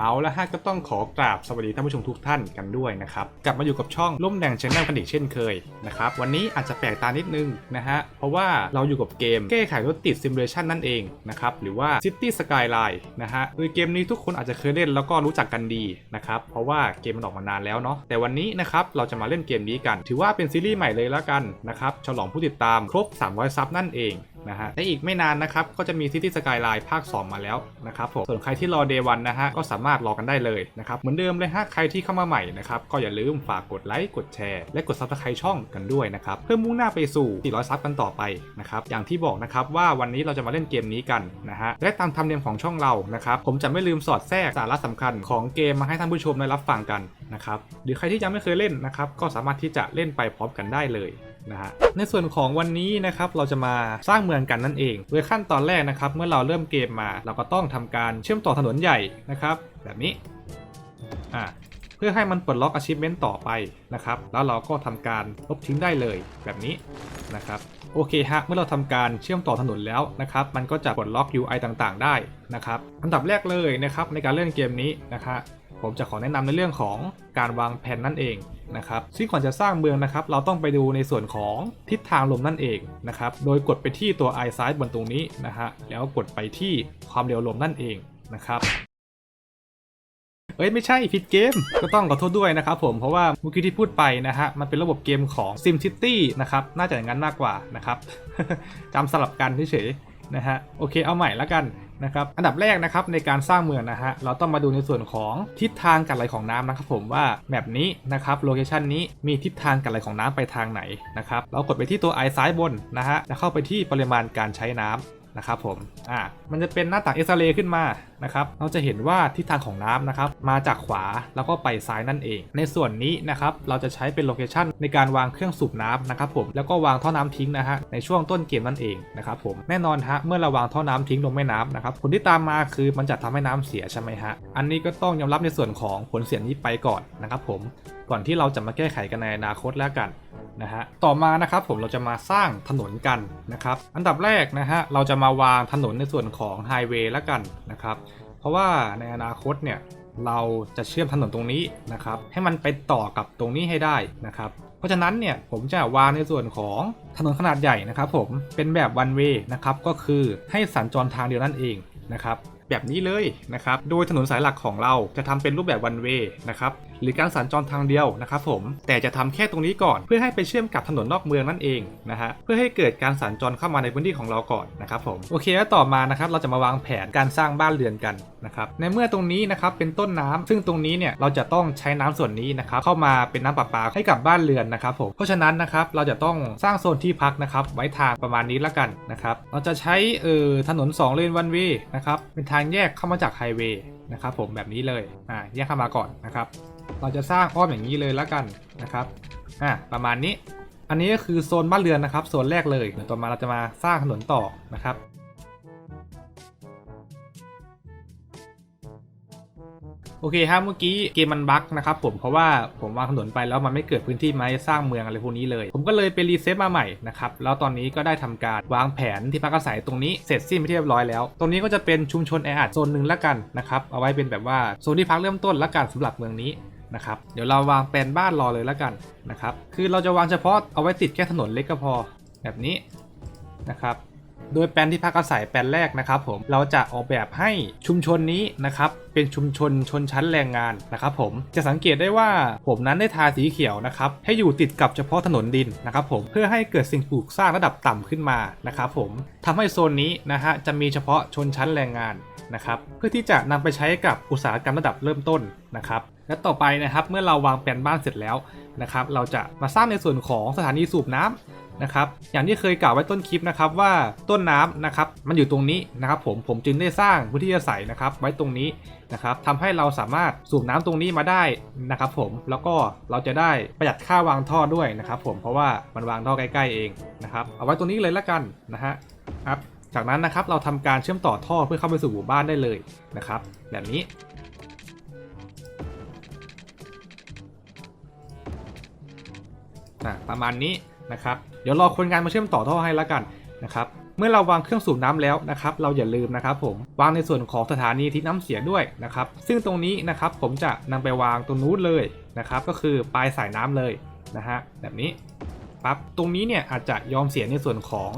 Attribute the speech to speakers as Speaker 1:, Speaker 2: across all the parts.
Speaker 1: เอาละฮะก็ต้องขอกราบสวัสดีท่านผู้ชมทุกท่านกันด้วยนะครับ กลับมาอยู่กับช่องล่มแดงชแนลกันอีกเช่นเคยนะครับวันนี้อาจจะแปลกตานิดนึงนะฮะเพราะว่าเราอยู่กับเกมแก้ไขรถติดซิมูเลชันนั่นเองนะครับหรือว่า City Skyline นะฮะโดยเกมนี้ทุกคนอาจจะเคยเล่นแล้วก็รู้จักกันดีนะครับเพราะว่าเกมมันออกมานานแล้วเนาะแต่วันนี้นะครับเราจะมาเล่นเกมนี้กัน ถือว่าเป็นซีรีส์ใหม่เลยแล้วกันนะครับฉลองผู้ติดตามครบ 300 ซับนั่นเอง นะฮะและอีกไม่นานนะครับก็จะมี City Skyline ภาค 2 มาแล้วนะครับผมส่วนใครที่รอ Day 1นะฮะก็สามารถรอกันได้เลยนะครับเหมือนเดิมเลยฮะใครที่เข้ามาใหม่นะครับก็อย่าลืมฝากกดไลค์กดแชร์และกด Subscribe ช่องกันด้วยนะครับเพื่อมุ่งหน้าไปสู่ 400 ซับกันต่อไปนะครับอย่างที่บอกนะครับว่าวันนี้เราจะมาเล่นเกมนี้กันนะฮะและตามธรรมเนียมของช่องเรานะครับผมจะไม่ลืมสอดแทรกสาระสำคัญของเกมมาให้ท่านผู้ชมได้รับฟังกันนะครับหรือใครที่ยังไม่เคยเล่นนะครับก็สามารถที่จะเล่นไปพร้อมกันได้เลย นะฮะในส่วนของวันนี้นะครับเราจะมาสร้างเมืองกันนั่นเอง โดยขั้นตอนแรกนะครับ เมื่อเราเริ่มเกมมา เราก็ต้องทำการเชื่อมต่อถนนใหญ่นะครับ แบบนี้อ่าเพื่อให้มันปลดล็อก achievement ต่อไปนะครับ แล้วเราก็ทำการลบทิ้งได้เลยแบบนี้นะครับโอเคฮะ เมื่อเราทำการเชื่อมต่อถนนแล้วนะครับ มันก็จะปลดล็อก UI ต่างๆ ได้นะครับ อันดับแรกเลยนะครับในการเล่นเกมนี้นะครับ ผมจะขอแนะนำในเรื่องของการวางแผนนั่นเองนะครับซึ่งก่อนจะสร้างเมืองนะครับ เราต้องไปดูในส่วนของทิศทางลมนั่นเองนะครับ โดยกดไปที่ตัว i ซ้ายบนตรงนี้นะฮะ แล้วกดไปที่ความเร็วลมนั่นเองนะครับเอ้ยไม่ใช่ผิดเกมก็ต้องขอโทษด้วยนะครับผมเพราะว่าเมื่อกี้ที่พูดไปนะฮะมันเป็นระบบเกมของ SimCity นะครับน่าจะอย่างนั้นมากกว่านะครับจำสลับกันเฉยๆนะฮะโอเคเอาใหม่ล้วกัน นะครับอันดับแรกนะครับในการสร้างเมืองนะฮะเราต้องมาดูในส่วนของทิศทางการไหลของน้ำนะครับผมว่าแบบนี้นะครับโลเคชันนี้มีทิศทางการไหลของน้ำไปทางไหนนะครับเรากดไปที่ตัวไอซ้ายบนนะฮะแล้วเข้าไปที่ปริมาณการใช้น้ำ นะครับผมอ่ามันจะเป็นหน้าต่างเอ็กซเรย์ขึ้นมานะครับเราจะเห็นว่าทิศทางของน้ำนะครับมาจากขวาแล้วก็ไปซ้ายนั่นเอง ในส่วนนี้นะครับเราจะใช้เป็นโลเคชันในการวางเครื่องสูบน้ำนะครับผมแล้วก็วางท่อน้ำทิ้งนะฮะในช่วงต้นเกมนั่นเองนะครับผมแน่นอนฮะเมื่อเราวางท่อน้ำทิ้งลงแม่น้ำนะครับผลที่ตามมาคือมันจะทำให้น้ำเสียใช่ไหมฮะอันนี้ก็ต้องยอมรับในส่วนของผลเสียนี้ไปก่อนนะครับผมก่อนที่เราจะมาแก้ไขกันในอนาคตแล้วกัน นะฮะต่อมานะครับผมเราจะมาสร้างถนนกันนะครับ อันดับแรกนะฮะเราจะมาวางถนนในส่วนของไฮเวย์ล้วกันนะครับ เพราะว่าในอนาคตเนี่ยเราจะเชื่อมถนนตรงนี้นะครับให้มันไปต่อกับตรงนี้ให้ได้นะครับเพราะฉะนั้นเนี่ยผมจะวางในส่วนของถนนขนาดใหญ่นะครับผมเป็นแบบ one way นะครับก็คือให้สัญจรทางเดียวนั่นเองนะครับแบบนี้เลยนะครับโดยถนนสายหลักของเราจะทำเป็นรูปแบบ one way นะครับ หรือการสัญจรทางเดียวนะครับผม แต่จะทำแค่ตรงนี้ก่อนเพื่อให้ไปเชื่อมกับถนนนอกเมืองนั่นเองนะฮะเพื่อให้เกิดการสัญจรเข้ามาในพื้นที่ของเราก่อนนะครับผมโอเคแล้วต่อมานะครับเราจะมาวางแผนการสร้างบ้านเรือนกันนะครับในเมื่อตรงนี้นะครับเป็นต้นน้ำซึ่งตรงนี้เนี่ยเราจะต้องใช้น้ำส่วนนี้นะครับเข้ามาเป็นน้ำประปาให้กับบ้านเรือนนะครับผมเพราะฉะนั้นนะครับเราจะต้องสร้างโซนที่พักนะครับไว้ทางประมาณนี้ละกันนะครับเราจะใช้เอ่อถนน 2 เลนวันเวนะครับเป็นทางแยกเข้ามาจากไฮเวย์นะครับผมแบบนี้เลยอ่าแยกเข้ามาก่อนนะครับ เราจะสร้างอ้อมอย่างนี้เลยแล้วกันนะครับอะประมาณนี้ อันนี้ก็คือโซนบ้านเรือนนะครับโซนแรกเลยเดี๋ยวต่อมาเราจะมาสร้างถนนต่อนะครับโอเคครับเมื่อกี้เกมมันบั๊กนะครับผมเพราะว่าผมวางถนนไปแล้วมันไม่เกิดพื้นที่มาสร้างเมืองอะไรพวกนี้เลย ผมก็เลยไปรีเซ็ตมาใหม่นะครับแล้วตอนนี้ก็ได้ทำการวางแผนที่พักอาศัยตรงนี้เสร็จสิ้นไปเรียบร้อยแล้ว ตรงนี้ก็จะเป็นชุมชนแออัดโซนหนึ่งละกันนะครับเอาไว้เป็นแบบว่าโซนที่พักเริ่มต้นละกันสำหรับเมืองนี้ นะครับเดี๋ยวเราวางแปลนบ้านรอเลยและกันนะครับคือเราจะวางเฉพาะเอาไว้ติดแค่ถนนเล็กก็พอแบบนี้นะครับโดยแปลนที่พักอาศัยแปลนแรกนะครับผมเราจะออกแบบให้ชุมชนนี้นะครับเป็นชุมชนชนชั้นแรงงานนะครับผมจะสังเกตได้ว่าผมนั้นได้ทาสีเขียวนะครับให้อยู่ติดกับเฉพาะถนนดินนะครับผมเพื่อให้เกิดสิ่งปลูกสร้างระดับต่ำขึ้นมานะครับผมทำให้โซนนี้นะฮะจะมีเฉพาะชนชั้นแรงงานนะครับเพื่อที่จะนำไปใช้กับอุตสาหกรรมระดับเริ่มต้นนะครับ และต่อไปนะครับเมื่อเราวางแผนบ้านเสร็จแล้วนะครับเราจะมาสร้างในส่วนของสถานีสูบน้ำนะครับอย่างที่เคยกล่าวไว้ต้นคลิปนะครับว่าต้นน้ำนะครับมันอยู่ตรงนี้นะครับผมผมจึงได้สร้างพื้นที่อาศัยนะครับไว้ตรงนี้นะครับทำให้เราสามารถสูบน้ำตรงนี้มาได้นะครับผมแล้วก็เราจะได้ประหยัดค่าวางท่อด้วยนะครับผมเพราะว่ามันวางท่อใกล้ๆเองนะครับเอาไว้ตรงนี้เลยละกันนะฮะครับจากนั้นนะครับเราทำการเชื่อมต่อท่อเพื่อเข้าไปสู่หมู่บ้านได้เลยนะครับแบบนี้ นะประมาณนี้นะครับ เดี๋ยวรอคนงานมาเชื่อมต่อท่อให้แล้วกันนะครับ เมื่อเราวางเครื่องสูบน้ำแล้วนะครับ เราอย่าลืมนะครับ ผมวางในส่วนของสถานีทิ้งน้ำเสียด้วยนะครับ ซึ่งตรงนี้นะครับผมจะนำไปวางตรงนู้นเลยนะครับ ก็คือปลายสายน้ำเลยนะฮะแบบนี้ปั๊บตรงนี้เนี่ยอาจจะยอมเสียในส่วนของ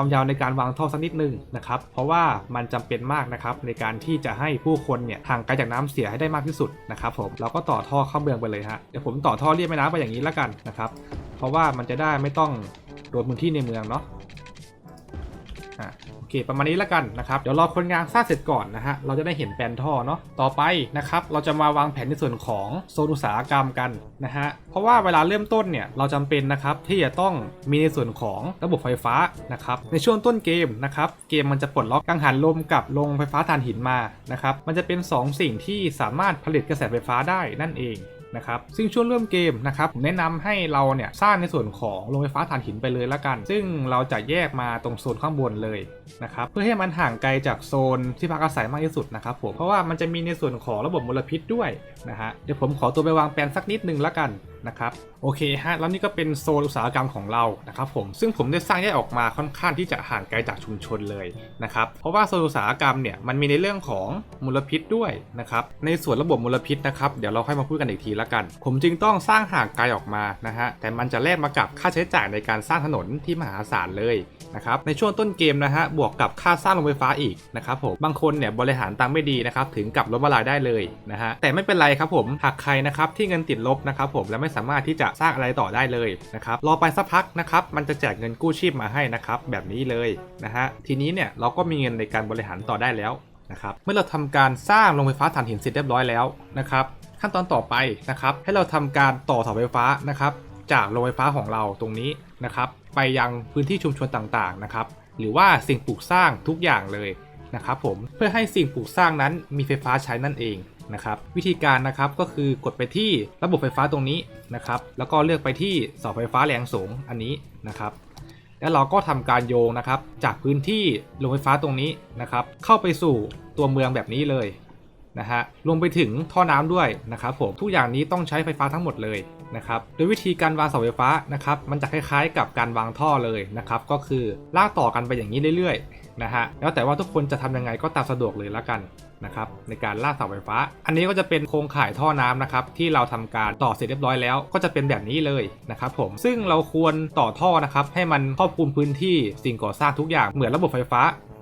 Speaker 1: ความยาวในการวางท่อสักนิดนึงนะครับเพราะว่ามันจำเป็นมากนะครับในการที่จะให้ผู้คนเนี่ยห่างไกลจากน้ำเสียให้ได้มากที่สุดนะครับผมเราก็ต่อท่อเข้าเมืองไปเลยฮะเดี๋ยวผมต่อท่อเรียบแม่น้ำไปอย่างนี้แล้วกันนะครับเพราะว่ามันจะได้ไม่ต้องโดนพื้นที่ในเมืองเนาะ อเคประมาณนี้แล้วกันนะครับเดี๋ยวรอคนงานสร้างเสร็จก่อนนะฮะเราจะได้เห็นแปลนท่อเนาะต่อไปนะครับเราจะมาวางแผนในส่วนของโซนอุตสาหกรรมกันนะฮะเพราะว่าเวลาเริ่มต้นเนี่ยเราจำเป็นนะครับที่จะต้องมีในส่วนของระบบไฟฟ้านะครับในช่วงต้นเกมนะครับเกมมันจะปลดล็อกกังหันลมกับโรงไฟฟ้าถ่านหินมานะครับมันจะเป็น 2 สิ่งที่สามารถผลิตกระแสไฟฟ้าได้นั่นเอง นะครับซึ่งช่วงเริ่มเกมนะครับผมแนะนำให้เราเนี่ยสร้างในส่วนของโรงไฟฟ้าถ่านหินไปเลยละกัน ซึ่งเราจะแยกมาตรงโซนข้างบนเลยนะครับเพื่อให้มันห่างไกลจากโซนที่พักอาศัยมากที่สุดนะครับผมเพราะว่ามันจะมีในส่วนของระบบมลพิษด้วยนะฮะเดี๋ยวผมขอตัวไปวางแปลนสักนิดนึงละกันนะครับโอเคฮะแล้วนี่ก็เป็นโซนอุตสาหกรรมของเรานะครับผมซึ่งผมได้สร้างแยกออกมาค่อนข้างที่จะห่างไกลจากชุมชนเลยนะครับเพราะว่าโซนอุตสาหกรรมเนี่ยมันมีในเรื่องของมลพิษด้วยนะครับในส่วนระบบมลพิษนะครับเดี๋ยวเราค่อยมาพูดกันอีกทีละกัน ผมจึงต้องสร้างห่างไกลออกมานะฮะแต่มันจะแลกมากับค่าใช้จ่ายในการสร้างถนนที่มหาศาลเลยนะครับในช่วงต้นเกมนะฮะบวกกับค่าสร้างโรงไฟฟ้าอีกนะครับผมบางคนเนี่ยบริหารตังไม่ดีนะครับถึงกับล้มละลายได้เลยนะฮะแต่ไม่เป็นไรครับผมหากใครนะครับที่เงินติดลบนะครับผมและไม่สามารถที่จะสร้างอะไรต่อได้เลยนะครับรอไปสักพักนะครับมันจะแจกเงินกู้ชีพมาให้นะครับแบบนี้เลยนะฮะทีนี้เนี่ยเราก็มีเงินในการบริหารต่อได้แล้วนะครับเมื่อเราทำการสร้างโรงไฟฟ้าถ่านหินเสร็จเรียบร้อยแล้วนะครับขั้นตอนต่อไปนะครับให้เราทำการต่อเสาไฟฟ้านะครับจากโรงไฟฟ้าของเราตรงนี้นะครับไปยังพื้นที่ชุมชนต่างๆนะครับหรือว่าสิ่งปลูกสร้างทุกอย่างเลยนะครับผมเพื่อให้สิ่งปลูกสร้างนั้นมีไฟฟ้าใช้นั่นเอง นะครับวิธีการนะครับก็คือกดไปที่ระบบไฟฟ้าตรงนี้นะครับแล้วก็เลือกไปที่เสาไฟฟ้าแรงสูงอันนี้นะครับแล้วเราก็ทำการโยงนะครับจากพื้นที่โรงไฟฟ้าตรงนี้นะครับเข้าไปสู่ตัวเมืองแบบนี้เลยนะฮะรวมไปถึงท่อน้ำด้วยนะครับผมทุกอย่างนี้ต้องใช้ไฟฟ้าทั้งหมดเลยนะครับโดยวิธีการวางเสาไฟฟ้านะครับมันจะคล้ายๆ กับการวางท่อเลยนะครับก็คือลากต่อกันไปอย่างนี้เรื่อยๆ นะฮะแล้วแต่ว่าทุกคนจะทำยังไงก็ตามสะดวกเลยละกันนะครับในการลากเสาไฟฟ้า อันนี้ก็จะเป็นโครงข่ายท่อน้ำนะครับที่เราทำการต่อเสร็จเรียบร้อยแล้ว ก็จะเป็นแบบนี้เลยนะครับผมซึ่งเราควรต่อท่อนะครับให้มันครอบคลุมพื้นที่สิ่งก่อสร้างทุกอย่างเหมือนระบบไฟฟ้า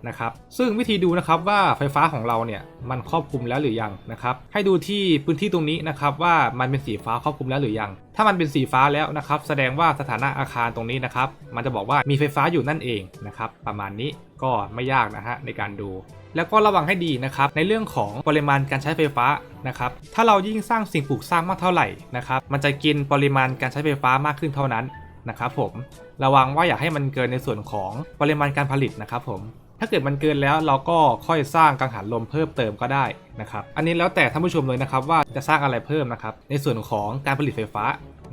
Speaker 1: นะครับซึ่งวิธีดูนะครับว่าไฟฟ้าของเราเนี่ยมันครอบคลุมแล้วหรือยังนะครับให้ดูที่พื้นที่ตรงนี้นะครับว่ามันเป็นสีฟ้าครอบคลุมแล้วหรือยัง ถ้ามันเป็นสีฟ้าแล้วนะครับแสดงว่าสถานะอาคารตรงนี้นะครับมันจะบอกว่ามีไฟฟ้าอยู่นั่นเองนะครับประมาณนี้ก็ไม่ยากนะฮะในการดู แล้วก็ระวังให้ดีนะครับในเรื่องของปริมาณการใช้ไฟฟ้านะครับถ้าเรายิ่งสร้างสิ่งปลูกสร้างมากเท่าไหร่นะครับมันจะกินปริมาณการใช้ไฟฟ้ามากขึ้นเท่านั้นนะครับผมระวังว่าอย่าให้มันเกินในส่วนของปริมาณการผลิตนะครับผม ถ้าเกิดมันเกินแล้วเราก็ค่อยสร้างกังหันลมเพิ่มเติมก็ได้นะครับ อันนี้แล้วแต่ท่านผู้ชมเลยนะครับว่าจะสร้างอะไรเพิ่มนะครับ ในส่วนของการผลิตไฟฟ้า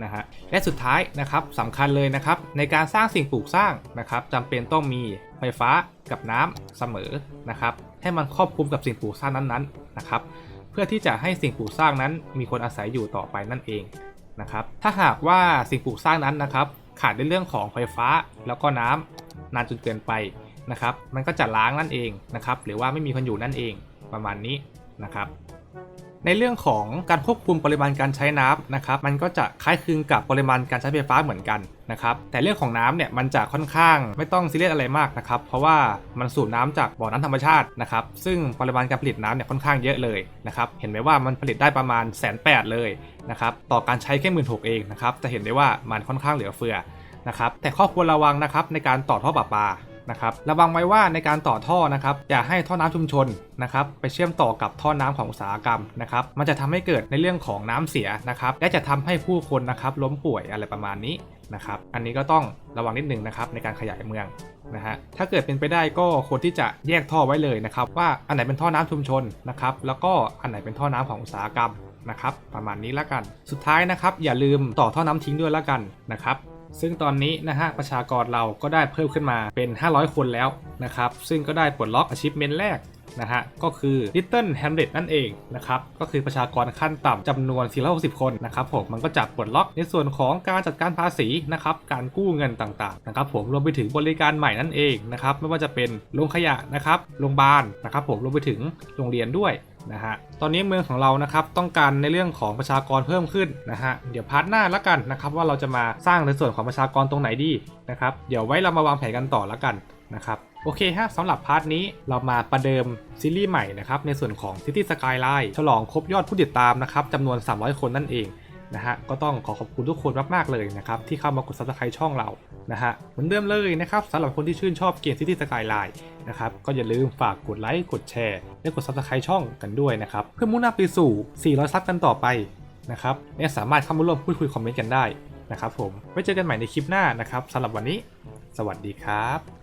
Speaker 1: นะฮะและสุดท้ายนะครับสำคัญเลยนะครับ ในการสร้างสิ่งปลูกสร้างนะครับจำเป็นต้องมีไฟฟ้ากับน้ำเสมอนะครับ ให้มันครอบคลุมกับสิ่งปลูกสร้างนั้นๆนะครับ เพื่อที่จะให้สิ่งปลูกสร้างนั้น มีคนอาศัยอยู่ต่อไปนั่นเองนะครับ ถ้าหากว่าสิ่งปลูกสร้างนั้นนะครับ ขาดในเรื่องของไฟฟ้าแล้วก็น้ำนานจนเกินไป นะครับ มันก็จะล้างนั่นเองนะครับ หรือว่าไม่มีคนอยู่นั่นเองประมาณนี้นะครับ ในเรื่องของการควบคุมปริมาณการใช้น้ำนะครับ มันก็จะคล้ายคลึงกับปริมาณการใช้ไฟฟ้าเหมือนกันนะครับ แต่เรื่องของน้ำเนี่ยมันจะค่อนข้างไม่ต้องซีเรียสอะไรมากนะครับ เพราะว่ามันสูบน้ำจากบ่อน้ำธรรมชาตินะครับ ซึ่งปริมาณการผลิตน้ำเนี่ยค่อนข้างเยอะเลยนะครับ เห็นไหมว่ามันผลิตได้ประมาณแสนแปดเลยนะครับต่อการใช้แค่หมื่นหกเองนะครับ จะเห็นได้ว่ามันค่อนข้างเหลือเฟือนะครับแต่ข้อควรระวังนะครับในการต่อท่อประปา นะครับระวังไว้ว่าในการต่อท่อนะครับอย่าให้ท่อน้ำชุมชนนะครับไปเชื่อมต่อกับท่อน้ำของอุตสาหกรรมนะครับมันจะทำให้เกิดในเรื่องของน้ำเสียนะครับและจะทำให้ผู้คนนะครับล้มป่วยอะไรประมาณนี้นะครับอันนี้ก็ต้องระวังนิดนึงนะครับในการขยายเมืองนะฮะถ้าเกิดเป็นไปได้ก็ควรที่จะแยกท่อไว้เลยนะครับ ว่าอันไหนเป็นท่อน้ำชุมชนนะครับแล้วก็อันไหนเป็นท่อน้ำของอุตสาหกรรมนะครับประมาณนี้ละกัน สุดท้ายนะครับอย่าลืมต่อท่อน้ำทิ้งด้วยละกันนะครับ ซึ่งตอนนี้นะฮะประชากรเราก็ได้เพิ่มขึ้นมาเป็น 500 คนแล้วนะครับ ซึ่งก็ได้ปลดล็อก achievement แรกนะฮะก็คือ Little Hamlet นั่นเองนะครับก็คือประชากรขั้นต่ำจำนวน 460 คนนะครับผมมันก็จะปลดล็อกในส่วนของการจัดการภาษีนะครับการกู้เงินต่างๆนะครับผมรวมไปถึงบริการใหม่นั่นเองนะครับไม่ว่าจะเป็นโรงขยะนะครับโรงพยาบาลนะครับผมรวมไปถึงโรงเรียนด้วย นะฮะตอนนี้เมืองของเรานะครับต้องการในเรื่องของประชากรเพิ่มขึ้นนะฮะเดี๋ยวพาร์ทหน้าละกันนะครับว่าเราจะมาสร้างในส่วนของประชากรตรงไหนดีนะครับเดี๋ยวไว้เรามาวางแผนกันต่อละกันนะครับโอเคฮะสำหรับพาร์ทนี้เรามาประเดิมซีรีส์ใหม่นะครับในส่วนของ City Skyline ฉลองครบยอดผู้ติดตามนะครับจำนวน 300 คนนั่นเองนะฮะก็ต้องขอขอบคุณทุกคนมากๆเลยนะครับที่เข้ามากด subscribe ช่องเรา นะฮะเหมือนเดิมเลยนะครับสำหรับคนที่ชื่นชอบเกม City Skyline นะครับก็อย่าลืมฝากกดไลค์กดแชร์และกด subscribe ช่องกันด้วยนะครับเพื่อมุ่งหน้าไปสู่ 400 ซับกันต่อไปนะครับเนี่ยสามารถเข้ามาร่วมพูดคุยคอมเมนต์กันได้นะครับผมไว้เจอกันใหม่ในคลิปหน้านะครับสำหรับวันนี้ สวัสดีครับ